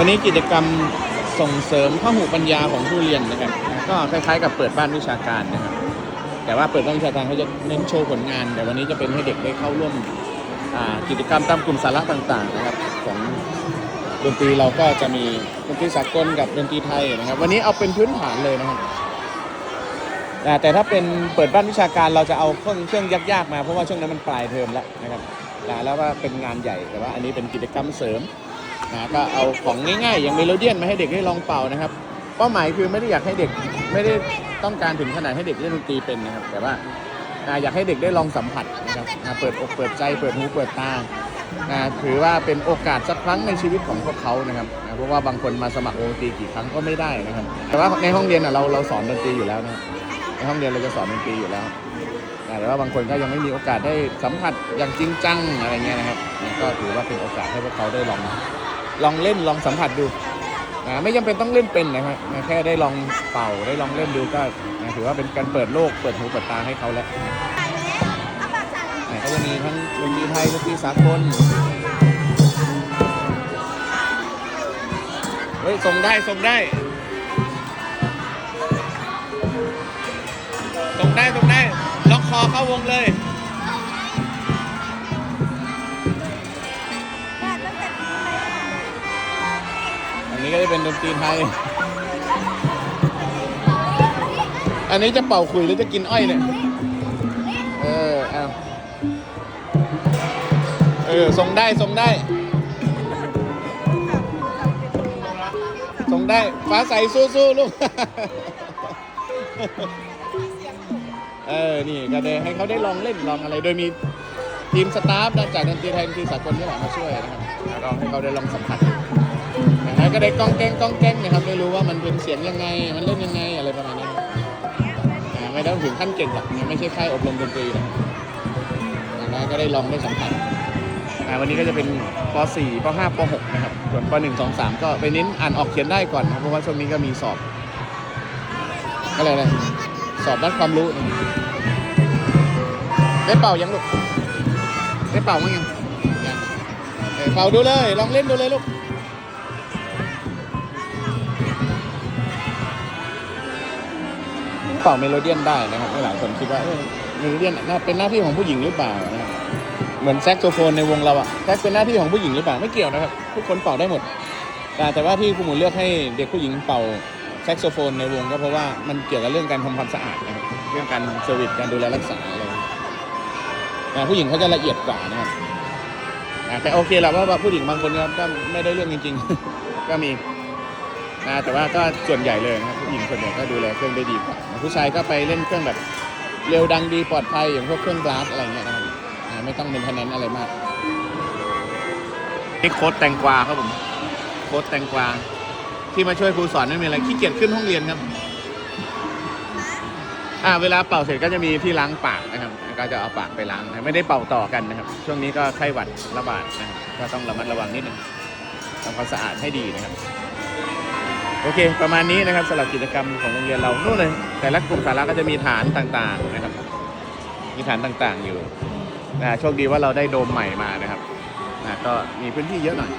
วันนี้กิจกรรมส่งเสริมพหูปัญญาของผู้เรียนนะครับ ก็คล้ายๆกับเปิดบ้านวิชาการนะครับ แต่ว่าเปิดบ้านวิชาการเขาจะเน้นโชว์ผลงาน แต่วันนี้จะเป็นให้เด็กได้เข้าร่วมกิจกรรมตามกลุ่มสาระต่างๆนะครับของดนตรีเราก็จะมีดนตรีสากลกับดนตรีไทยนะครับ วันนี้เอาเป็นพื้นฐานเลยนะครับแต่ถ้าเป็นเปิดบ้านวิชาการเราจะเอาเครื่องเครื่องยากๆมาเพราะว่าช่วงนั้นมันปลายเทอมแล้วนะครับแล้วว่าเป็นงานใหญ่แต่ว่าอันนี้เป็นกิจกรรมเสริม นะก็เอาของง่ายๆ อย่างเมโลเดียนมาให้เด็กได้ลองเป่านะครับ เป้าหมายคือไม่ได้อยากให้เด็กไม่ได้ต้องการถึงขนาดให้เด็กเล่นดนตรีเป็นนะครับ แต่ว่าอ่าอยากให้เด็กได้ลองสัมผัสนะครับเปิดอกเปิดใจเปิดหูเปิดตาถือว่าเป็นโอกาสสักครั้งในชีวิตของพวกเขานะครับเพราะว่าบางคนมาสมัครวงดนตรีกี่ครั้งก็ไม่ได้นะครับ แต่ว่าในห้องเรียนเราเราสอนดนตรีอยู่แล้วนะครับในห้องเรียนเราจะสอนดนตรีอยู่แล้วแต่ว่าบางคนก็ยังไม่มีโอกาสได้สัมผัสอย่างจริงจังอะไรเงี้ยนะครับก็ถือว่าเป็นโอกาสให้พวกเขาได้ลอง ลองเล่นลองสัมผัสดูอ่าไม่จำเป็นต้องเล่นเป็นนะครับอ่าแค่ได้ลองเป่าได้ลองเล่นดูก็อ่าถือว่าเป็นการเปิดโลกเปิดหูเปิดตาให้เขาแล้วอ่าก็จะมีทั้งดนตรีไทยดนตรีสากลเฮ้ยส่งได้ส่งได้ส่งได้ส่งได้ล็อกคอเข้าวงเลย เป็นดนตรีไทย อันนี้จะเป่าคุยหรือจะกินอ้อยเนี่ย เออเอาเออส่งได้ส่งได้ส่งได้ฟ้าใสสู้ๆลูก เออ นี่ก็ได้ให้เขาได้ลองเล่นลองอะไร โดยมีทีมสตาฟจากดนตรีไทยดนตรีสากลนี่แหละมาช่วยนะครับแล้วก็ให้เขาได้ลองสัมผัส ก็ได้กล้องแก้งกล้องแก้งนะครับได้รู้ว่ามันเป็นเสียงยังไง มันเล่นยังไงอะไรประมาณนี้ครับอ่าไม่ต้องถึงขั้นเก่งหรอกไม่ใช่ค่ายอบรมดนตรีนะอย่างน้ก็ได้ลองได้สัมผัสอ่าวันนี้ก็จะเป็นป .4 ป .5 ป .6 นะครับส่วนป .1 2 3 ก็ไปเน้นอ่านออกเขียนได้ก่อนนะครับเพราะว่าช่วงนี้ก็มีสอบก็เลยกนะสอบด้านความรู้ได้เป่ายังลูกได้เป่ามั้งยังยังเป่าดูเลย ลองเล่นดูเลยลูก เป่าเมโลเดียนได้นะครับหลายคนคิดว่าเมโลเดียนน่าเป็นหน้าที่ของผู้หญิงหรือเปล่านะครับเหมือนแซกโซโฟนในวงเราอะแซกเป็นหน้าที่ของผู้หญิงหรือเปล่าไม่เกี่ยวนะครับทุกคนเป่าได้หมด แต่แต่ว่าที่ครูหมูเลือกให้เด็กผู้หญิงเป่าแซกโซโฟนในวงก็เพราะว่ามันเกี่ยวกับเรื่องการทำความสะอาดนะครับเรื่องการเซอร์วิสการดูแลรักษาอะไรแต่ผู้หญิงเขาจะละเอียดกว่านะครับอ่แต่โอเคแหละว่าว่าผู้หญิงบางคนก็ไม่ได้เรื่องจริง ๆ ก็มี นะแต่ว่าก็ส่วนใหญ่เลยนะครับผู้หญิงส่วนใหญ่ก็ดูแลเครื่องได้ดีกว่าผู้ชายก็ไปเล่นเครื่องแบบเร็วดังดีปลอดภัยอย่างพวกเครื่องกลาสอะไรเงี้ยนะครับไม่ต้องเป็นพนันอะไรมากนี่โค้ดแตงกวาครับผมโค้ดแตงกวาที่มาช่วยครูสอนไม่มีอะไรขี้เกียจขึ้นห้องเรียนครับอ่าเวลาเป่าเสร็จก็จะมีที่ล้างปากนะครับ ก็จะเอาปากไปล้างนะไม่ได้เป่าต่อกันนะครับ ช่วงนี้ก็ไข้หวัดระบาดนะครับก็ต้องระมัดระวังนิดนึงทำความสะอาดให้ดีนะครับ อเคประมาณนี้นะครับสำหรับกิจกรรมของโรงเรียนเรานู่นเลย แต่ละกลุ่มสาระก็จะมีฐานต่างๆนะครับ มีฐานต่างๆอยู่นะโชคดีว่าเราได้โดมใหม่มานะครับนะก็มีพื้นที่เยอะหน่อย